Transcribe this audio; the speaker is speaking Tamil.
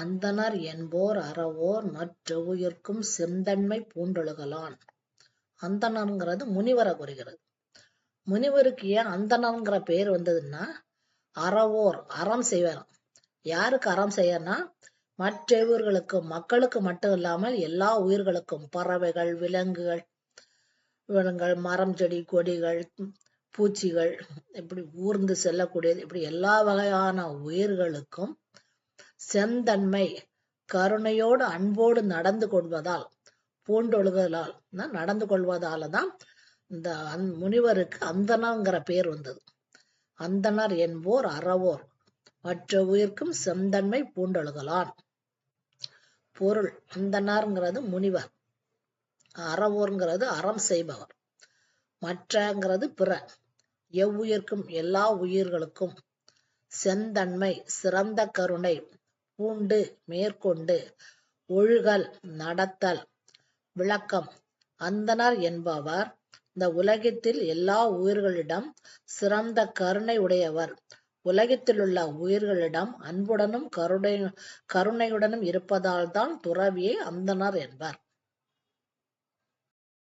அந்தணர் என்போர் அறவோர் மற்றெவ்வுயிர்க்கும் செந்தன்மை பூண்டொழுகலான். அந்தணர்ங்கிறது முனிவரை குறிக்கிறது முனிவருக்கு ஏன் அந்தணர்ங்கிற பெயர் வந்ததுன்னா அறவோர் அறம் செய்வாராம். யாருக்கு அறம் செய்யறனா மற்றவர்களுக்கு மக்களுக்கு மட்டும் இல்லாமல் எல்லா உயிர்களுக்கும் பறவைகள் விலங்குகள் விலங்குகள் மரம் செடி கொடிகள் பூச்சிகள் இப்படி ஊர்ந்து செல்லக்கூடியது இப்படி எல்லா வகையான உயிர்களுக்கும் செந்தன்மை கருணையோடு அன்போடு நடந்து கொள்வதால் பூண்டொழுகலால் நடந்து கொள்வதால தான் இந்த அந்- முனிவருக்கு அந்தனங்கிற பேர் வந்தது. அந்தணர் என்போர் அறவோர் மற்ற உயிர்க்கும் செந்தன்மை பூண்டொழுகலான். பொருள் அந்தணர்ங்கிறது முனிவர். அறவோர்ங்கிறது அறம் செய்பவர். மற்றங்கிறது பிற. எவ்வுயிர்க்கும் எல்லா உயிர்களுக்கும் செந்தன்மை சிறந்த கருணை பூண்டு மேற்கொண்டு ஒழுகல் நடத்தல் விளக்கம். அந்தணர் என்பவர் இந்த உலகத்தில் எல்லா உயிர்களிடம் சிறந்த கருணை உடையவர். உலகத்திலுள்ள உயிர்களிடம் அன்புடனும் கருணை கருணையுடனும் இருப்பதால் தான் துறவியை அந்தணர் என்பர்.